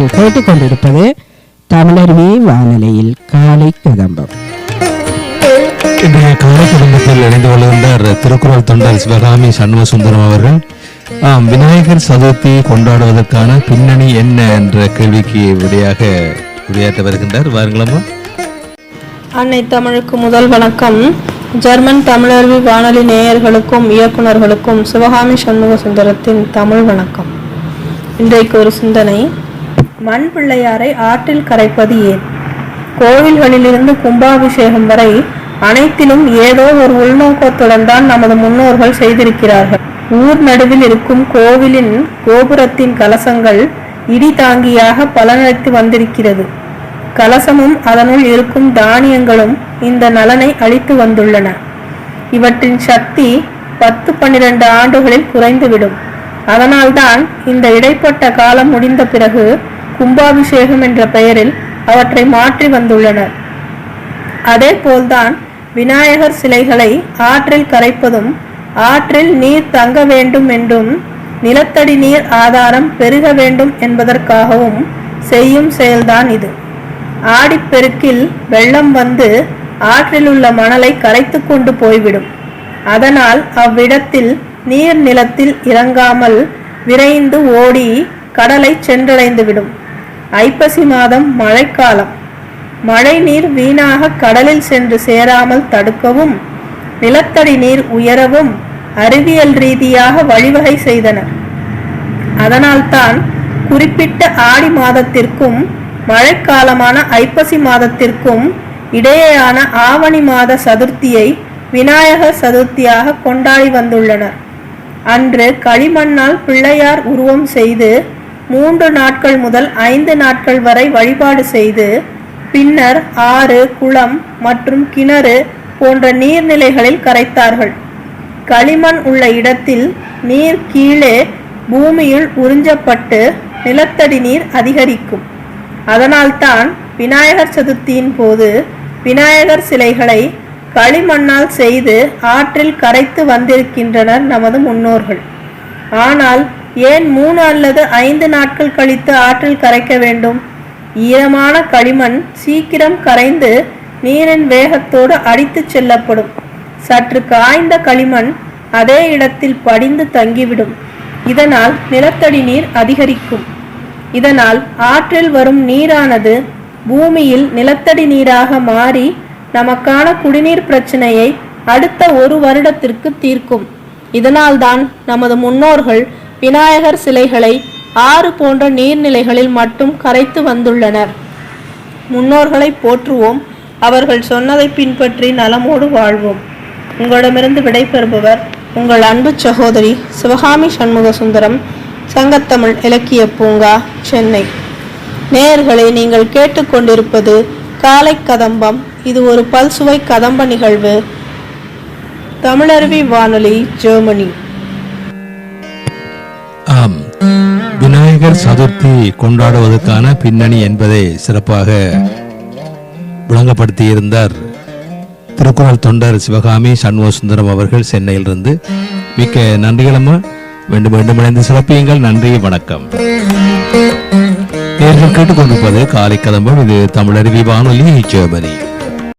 நேர்கள் கேட்டுக்கொண்டிருப்பது தமிழருவி வானொலியில் காலை கதம்பம். இன்றைய காலை குடும்பத்தில் இணைந்து கொள்கின்றார் திருக்குறள் தொண்டர் சிவகாமி சண்முக சுந்தரம் அவர்கள் விநாயகர் சதுர்த்தி கொண்டாடுவதற்கான பின்னணி என்ன என்ற கேள்விக்கு விடையாக விடையாற்ற வருகின்றார். வாருங்களம்மா அன்னை தமிழுக்கு முதல் வணக்கம். ஜெர்மன் தமிழருவி வானொலி நேயர்களுக்கும் இயக்குனர்களுக்கும் சிவகாமி சண்முக சுந்தரத்தின் தமிழ் வணக்கம். இன்றைக்கு ஒரு சிந்தனை. மண் பிள்ளையாரை ஆற்றில் கரைப்பது ஏன்? கோவில்களிலிருந்து கும்பாபிஷேகம் வரை அனைத்திலும் ஏதோ ஒரு உள்நோக்கத்துடன் தான் நமது முன்னோர்கள் செய்திருக்கிறார்கள். ஊர் நடுவில் இருக்கும் கோவிலின் கோபுரத்தின் கலசங்கள் இடி தாங்கியாக பலனளித்து வந்திருக்கிறது. கலசமும் அதனுள் இருக்கும் தானியங்களும் இந்த நலனை அளித்து வந்துள்ளன. இவற்றின் சக்தி பத்து பன்னிரண்டு ஆண்டுகளில் குறைந்துவிடும். அதனால்தான் இந்த இடைப்பட்ட காலம் முடிந்த பிறகு கும்பாபிஷேகம் என்ற பெயரில் அவற்றை மாற்றி வந்துள்ளனர். அதே போல்தான் விநாயகர் சிலைகளை ஆற்றில் கரைப்பதும் ஆற்றில் நீர் தங்க வேண்டும் என்றும் நிலத்தடி நீர் ஆதாரம் பெருக வேண்டும் என்பதற்காகவும் செய்யும் செயல்தான் இது. ஆடிப்பெருக்கில் வெள்ளம் வந்து ஆற்றில் உள்ள மணலை கரைத்து கொண்டு போய்விடும். அதனால் அவ்விடத்தில் நீர் நிலத்தில் இறங்காமல் விரைந்து ஓடி கடலை சென்றடைந்துவிடும். ஐப்பசி மாதம் மழைக்காலம். மழை நீர் வீணாக கடலில் சென்று சேராமல் தடுக்கவும் நிலத்தடி நீர் உயரவும் அறிவியல் ரீதியாக வழிவகை செய்தனர். அதனால்தான் குறிப்பிட்ட ஆடி மாதத்திற்கும் மழைக்காலமான ஐப்பசி மாதத்திற்கும் இடையேயான ஆவணி மாத சதுர்த்தியை விநாயகர் சதுர்த்தியாக கொண்டாடி வந்துள்ளனர். அன்று களிமண்ணால் பிள்ளையார் உருவம் செய்து மூன்று நாட்கள் முதல் ஐந்து நாட்கள் வரை வழிபாடு செய்து பின்னர் ஆறு குளம் மற்றும் கிணறு போன்ற நீர்நிலைகளில் கரைத்தார்கள். களிமண் உள்ள இடத்தில் நீர் கீழே பூமியில் உறிஞ்சப்பட்டு நிலத்தடி நீர் அதிகரிக்கும். அதனால்தான் விநாயகர் சதுர்த்தியின் போது விநாயகர் சிலைகளை களிமண்ணால் செய்து ஆற்றில் கரைத்து வந்திருக்கின்றனர் நமது முன்னோர்கள். ஆனால் ஏன் மூணு அல்லது ஐந்து நாட்கள் கழித்து ஆற்றில் கரைக்க வேண்டும்? ஈரமான களிமண் சீக்கிரம் கரைந்து நீரின் வேகத்தோடு அடித்துச் செல்லப்படும். சற்று காய்ந்த களிமண் அதே இடத்தில் படிந்து தங்கிவிடும். இதனால் நிலத்தடி நீர் அதிகரிக்கும். இதனால் ஆற்றில் வரும் நீரானது பூமியில் நிலத்தடி நீராக மாறி நமக்கான குடிநீர் பிரச்சனையை அடுத்த ஒரு வருடத்திற்கு தீர்க்கும். இதனால்தான் நமது முன்னோர்கள் விநாயகர் சிலைகளை ஆறு போன்ற நீர்நிலைகளில் மட்டும் கரைத்து வந்துள்ளனர். முன்னோர்களை போற்றுவோம். அவர்கள் சொன்னதை பின்பற்றி நலமோடு வாழ்வோம். உங்களிடமிருந்து விடைபெறுபவர் உங்கள் அன்பு சகோதரி சிவகாமி சண்முக சுந்தரம் சங்கத்தமிழ் இலக்கிய பூங்கா சென்னை. நேயர்களை நீங்கள் கேட்டுக்கொண்டிருப்பது காலை கதம்பம். இது ஒரு பல்சுவை கதம்ப நிகழ்வு. தமிழருவி வானொலி ஜெர்மனி. விநாயகர் சதுர்த்தி கொண்டாடுவதற்கான பின்னணி என்பதை சிறப்பாக விளங்கப்படுத்தியிருந்தார். திருக்குறள் தொண்டர் சிவகாமி சண்முக சுந்தரம் அவர்கள் சென்னையிலிருந்து. மிக்க நன்றிகளம்மா. வேண்டும் மீண்டும் இணைந்து சிறப்பியுங்கள். நன்றி வணக்கம். நேர்கள் கேட்டுக்கொண்டிருப்பது காலை கதம்பம் இது தமிழருவி வானொலி ஜெர்மனி.